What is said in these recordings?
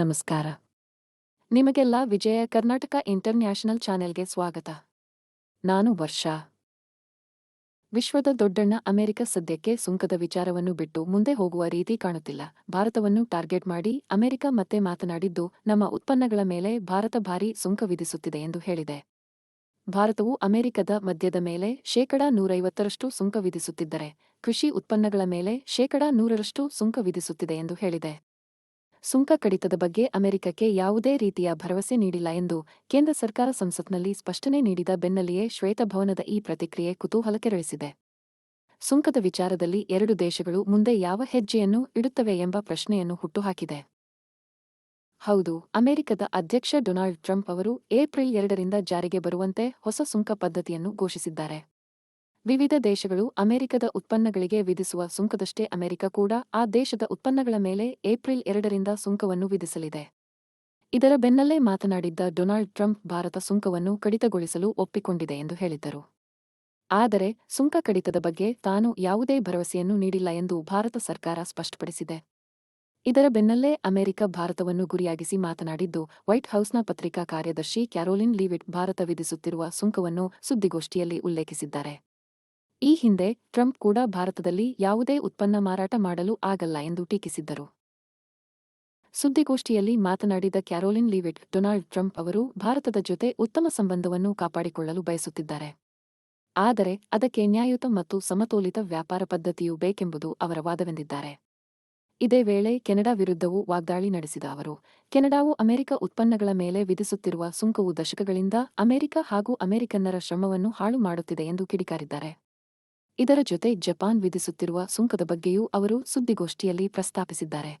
ನಮಸ್ಕಾರ. ನಿಮಗೆಲ್ಲ ವಿಜಯ ಕರ್ನಾಟಕ ಇಂಟರ್ನ್ಯಾಷನಲ್ ಚಾನೆಲ್ಗೆ ಸ್ವಾಗತ. ನಾನು ವರ್ಷಾ. ವಿಶ್ವದ ದೊಡ್ಡಣ್ಣ ಅಮೆರಿಕ ಸದ್ಯಕ್ಕೆ ಸುಂಕದ ವಿಚಾರವನ್ನು ಬಿಟ್ಟು ಮುಂದೆ ಹೋಗುವ ರೀತಿ ಕಾಣುತ್ತಿಲ್ಲ. ಭಾರತವನ್ನು ಟಾರ್ಗೆಟ್ ಮಾಡಿ ಅಮೆರಿಕ ಮತ್ತೆ ಮಾತನಾಡಿದ್ದು, ನಮ್ಮ ಉತ್ಪನ್ನಗಳ ಮೇಲೆ ಭಾರತ ಭಾರಿ ಸುಂಕ ವಿಧಿಸುತ್ತಿದೆ ಎಂದು ಹೇಳಿದೆ. ಭಾರತವು ಅಮೆರಿಕದ ಮದ್ಯದ ಮೇಲೆ ಶೇಕಡಾ ನೂರೈವತ್ತರಷ್ಟು ಸುಂಕ ವಿಧಿಸುತ್ತಿದ್ದರೆ, ಕೃಷಿ ಉತ್ಪನ್ನಗಳ ಮೇಲೆ ಶೇಕಡಾ ನೂರರಷ್ಟು ಸುಂಕ ವಿಧಿಸುತ್ತಿದೆ ಎಂದು ಹೇಳಿದೆ. ಸುಂಕ ಕಡಿತದ ಬಗ್ಗೆ ಅಮೆರಿಕಕ್ಕೆ ಯಾವುದೇ ರೀತಿಯ ಭರವಸೆ ನೀಡಿಲ್ಲ ಎಂದು ಕೇಂದ್ರ ಸರ್ಕಾರ ಸಂಸತ್ನಲ್ಲಿ ಸ್ಪಷ್ಟನೆ ನೀಡಿದ ಬೆನ್ನಲ್ಲಿಯೇ ಶ್ವೇತಭವನದ ಈ ಪ್ರತಿಕ್ರಿಯೆ ಕುತೂಹಲ ಕೆರಳಿಸಿದೆ ಸುಂಕದ ವಿಚಾರದಲ್ಲಿ ಎರಡು ದೇಶಗಳು ಮುಂದೆ ಯಾವ ಹೆಜ್ಜೆಯನ್ನು ಇಡುತ್ತವೆ ಎಂಬ ಪ್ರಶ್ನೆಯನ್ನು ಹುಟ್ಟುಹಾಕಿದೆ. ಹೌದು, ಅಮೆರಿಕದ ಅಧ್ಯಕ್ಷ ಡೊನಾಲ್ಡ್ ಟ್ರಂಪ್ ಅವರು ಏಪ್ರಿಲ್ ಎರಡರಿಂದ ಜಾರಿಗೆ ಬರುವಂತೆ ಹೊಸ ಸುಂಕ ಪದ್ಧತಿಯನ್ನು ಘೋಷಿಸಿದ್ದಾರೆ. ವಿವಿಧ ದೇಶಗಳು ಅಮೆರಿಕದ ಉತ್ಪನ್ನಗಳಿಗೆ ವಿಧಿಸುವ ಸುಂಕದಷ್ಟೇ ಅಮೆರಿಕ ಕೂಡ ಆ ದೇಶದ ಉತ್ಪನ್ನಗಳ ಮೇಲೆ ಏಪ್ರಿಲ್ ಎರಡರಿಂದ ಸುಂಕವನ್ನು ವಿಧಿಸಲಿದೆ. ಇದರ ಬೆನ್ನಲ್ಲೇ ಮಾತನಾಡಿದ್ದ ಡೊನಾಲ್ಡ್ ಟ್ರಂಪ್ ಭಾರತ ಸುಂಕವನ್ನು ಕಡಿತಗೊಳಿಸಲು ಒಪ್ಪಿಕೊಂಡಿದೆ ಎಂದು ಹೇಳಿದ್ದರು. ಆದರೆ ಸುಂಕ ಕಡಿತದ ಬಗ್ಗೆ ತಾನು ಯಾವುದೇ ಭರವಸೆಯನ್ನು ನೀಡಿಲ್ಲ ಎಂದು ಭಾರತ ಸರ್ಕಾರ ಸ್ಪಷ್ಟಪಡಿಸಿದೆ. ಇದರ ಬೆನ್ನಲ್ಲೇ ಅಮೆರಿಕ ಭಾರತವನ್ನು ಗುರಿಯಾಗಿಸಿ ಮಾತನಾಡಿದ್ದು, ವೈಟ್ ಹೌಸ್ನ ಪತ್ರಿಕಾ ಕಾರ್ಯದರ್ಶಿ ಕ್ಯಾರೋಲಿನ್ ಲೀವಿಟ್ ಭಾರತ ವಿಧಿಸುತ್ತಿರುವ ಸುಂಕವನ್ನು ಸುದ್ದಿಗೋಷ್ಠಿಯಲ್ಲಿ ಉಲ್ಲೇಖಿಸಿದ್ದಾರೆ. ಈ ಹಿಂದೆ ಟ್ರಂಪ್ ಕೂಡ ಭಾರತದಲ್ಲಿ ಯಾವುದೇ ಉತ್ಪನ್ನ ಮಾರಾಟ ಮಾಡಲು ಆಗಲ್ಲ ಎಂದು ಟೀಕಿಸಿದ್ದರು. ಸುದ್ದಿಗೋಷ್ಠಿಯಲ್ಲಿ ಮಾತನಾಡಿದ ಕ್ಯಾರೋಲಿನ್ ಲಿವಿಡ್ ಡೊನಾಲ್ಡ್ ಟ್ರಂಪ್ ಅವರು ಭಾರತದ ಜೊತೆ ಉತ್ತಮ ಸಂಬಂಧವನ್ನು ಕಾಪಾಡಿಕೊಳ್ಳಲು ಬಯಸುತ್ತಿದ್ದಾರೆ. ಆದರೆ ಅದಕ್ಕೆ ನ್ಯಾಯಯುತ ಮತ್ತು ಸಮತೋಲಿತ ವ್ಯಾಪಾರ ಪದ್ಧತಿಯೂ ಬೇಕೆಂಬುದು ಅವರ ವಾದವೆಂದಿದ್ದಾರೆ. ಇದೇ ವೇಳೆ ಕೆನಡಾ ವಿರುದ್ಧವೂ ವಾಗ್ದಾಳಿ ನಡೆಸಿದ ಅವರು, ಕೆನಡಾವು ಅಮೆರಿಕ ಉತ್ಪನ್ನಗಳ ಮೇಲೆ ವಿಧಿಸುತ್ತಿರುವ ಸುಂಕವು ದಶಕಗಳಿಂದ ಅಮೆರಿಕ ಹಾಗೂ ಅಮೆರಿಕನ್ನರ ಶ್ರಮವನ್ನು ಹಾಳು ಮಾಡುತ್ತಿದೆ ಎಂದು ಕಿಡಿಕಾರಿದ್ದಾರೆ. ಇದರ ಜೊತೆ ಜಪಾನ್ ವಿಧಿಸುತ್ತಿರುವ ಸುಂಕದ ಬಗ್ಗೆಯೂ ಅವರು ಸುದ್ದಿಗೋಷ್ಠಿಯಲ್ಲಿ ಪ್ರಸ್ತಾಪಿಸಿದ್ದಾರೆ.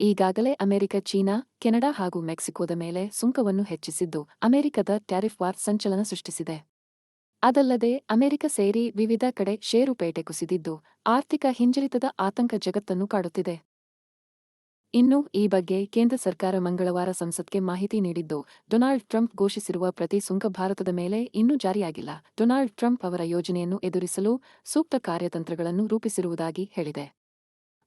ಈಗಾಗಲೇ ಅಮೆರಿಕ, ಚೀನಾ, ಕೆನಡಾ ಹಾಗೂ ಮೆಕ್ಸಿಕೋದ ಮೇಲೆ ಸುಂಕವನ್ನು ಹೆಚ್ಚಿಸಿದ್ದು ಅಮೆರಿಕದ ಟ್ಯಾರಿಫ್ ವಾರ್ ಸಂಚಲನ ಸೃಷ್ಟಿಸಿದೆ. ಅದಲ್ಲದೆ ಅಮೆರಿಕ ಸೇರಿ ವಿವಿಧ ಕಡೆ ಷೇರುಪೇಟೆ ಕುಸಿದಿದ್ದು ಆರ್ಥಿಕ ಹಿಂಜರಿತದ ಆತಂಕ ಜಗತ್ತನ್ನು ಕಾಡುತ್ತಿದೆ. ಇನ್ನು ಈ ಬಗ್ಗೆ ಕೇಂದ್ರ ಸರ್ಕಾರ ಮಂಗಳವಾರ ಸಂಸತ್ಗೆ ಮಾಹಿತಿ ನೀಡಿದ್ದು, ಡೊನಾಲ್ಡ್ ಟ್ರಂಪ್ ಘೋಷಿಸಿರುವ ಪ್ರತಿ ಸುಂಕ ಭಾರತದ ಮೇಲೆ ಇನ್ನೂ ಜಾರಿಯಾಗಿಲ್ಲ. ಡೊನಾಲ್ಡ್ ಟ್ರಂಪ್ ಅವರ ಯೋಜನೆಯನ್ನು ಎದುರಿಸಲು ಸೂಕ್ತ ಕಾರ್ಯತಂತ್ರಗಳನ್ನು ರೂಪಿಸಿರುವುದಾಗಿ ಹೇಳಿದೆ.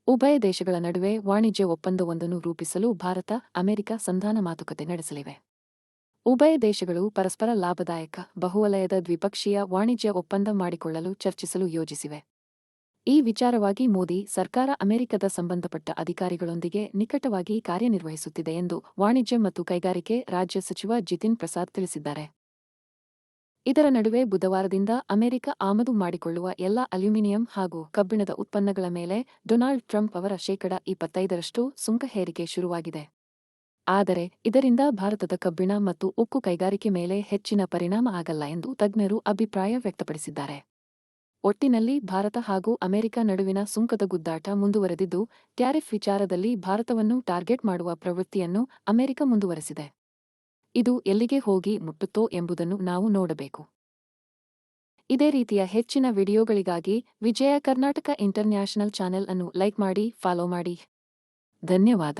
ಉಭಯ ದೇಶಗಳ ನಡುವೆ ವಾಣಿಜ್ಯ ಒಪ್ಪಂದವೊಂದನ್ನು ರೂಪಿಸಲು ಭಾರತ, ಅಮೆರಿಕ ಸಂಧಾನ ಮಾತುಕತೆ ನಡೆಸಲಿವೆ. ಉಭಯ ದೇಶಗಳು ಪರಸ್ಪರ ಲಾಭದಾಯಕ, ಬಹುವಲಯದ ದ್ವಿಪಕ್ಷೀಯ ವಾಣಿಜ್ಯ ಒಪ್ಪಂದ ಮಾಡಿಕೊಳ್ಳಲು ಚರ್ಚಿಸಲು ಯೋಜಿಸಿವೆ. ಈ ವಿಚಾರವಾಗಿ ಮೋದಿ ಸರ್ಕಾರ ಅಮೆರಿಕದ ಸಂಬಂಧಪಟ್ಟ ಅಧಿಕಾರಿಗಳೊಂದಿಗೆ ನಿಕಟವಾಗಿ ಕಾರ್ಯನಿರ್ವಹಿಸುತ್ತಿದೆ ಎಂದು ವಾಣಿಜ್ಯ ಮತ್ತು ಕೈಗಾರಿಕೆ ರಾಜ್ಯ ಸಚಿವ ಜಿತಿನ್ ಪ್ರಸಾದ್ ತಿಳಿಸಿದ್ದಾರೆ. ಇದರ ನಡುವೆ ಬುಧವಾರದಿಂದ ಅಮೆರಿಕ ಆಮದು ಮಾಡಿಕೊಳ್ಳುವ ಎಲ್ಲ ಅಲ್ಯೂಮಿನಿಯಂ ಹಾಗೂ ಕಬ್ಬಿಣದ ಉತ್ಪನ್ನಗಳ ಮೇಲೆ ಡೊನಾಲ್ಡ್ ಟ್ರಂಪ್ ಅವರ ಶೇಕಡ ಇಪ್ಪತ್ತೈದರಷ್ಟು ಸುಂಕ ಹೇರಿಕೆ ಶುರುವಾಗಿದೆ. ಆದರೆ ಇದರಿಂದ ಭಾರತದ ಕಬ್ಬಿಣ ಮತ್ತು ಉಕ್ಕು ಕೈಗಾರಿಕೆ ಮೇಲೆ ಹೆಚ್ಚಿನ ಪರಿಣಾಮ ಆಗಲ್ಲ ಎಂದು ತಜ್ಞರು ಅಭಿಪ್ರಾಯ ವ್ಯಕ್ತಪಡಿಸಿದ್ದಾರೆ. ಒಟ್ಟಿನಲ್ಲಿ ಭಾರತ ಹಾಗೂ ಅಮೆರಿಕ ನಡುವಿನ ಸುಂಕದ ಗುದ್ದಾಟ ಮುಂದುವರೆದಿದ್ದು, ಟ್ಯಾರಿಫ್ ವಿಚಾರದಲ್ಲಿ ಭಾರತವನ್ನು ಟಾರ್ಗೆಟ್ ಮಾಡುವ ಪ್ರವೃತ್ತಿಯನ್ನು ಅಮೆರಿಕ ಮುಂದುವರೆಸಿದೆ. ಇದು ಎಲ್ಲಿಗೆ ಹೋಗಿ ಮುಟ್ಟುತ್ತೋ ಎಂಬುದನ್ನು ನಾವು ನೋಡಬೇಕು. ಇದೇ ರೀತಿಯ ಹೆಚ್ಚಿನ ವಿಡಿಯೋಗಳಿಗಾಗಿ ವಿಜಯ ಕರ್ನಾಟಕ ಇಂಟರ್ನ್ಯಾಷನಲ್ ಚಾನೆಲ್ ಅನ್ನು ಲೈಕ್ ಮಾಡಿ, ಫಾಲೋ ಮಾಡಿ. ಧನ್ಯವಾದ.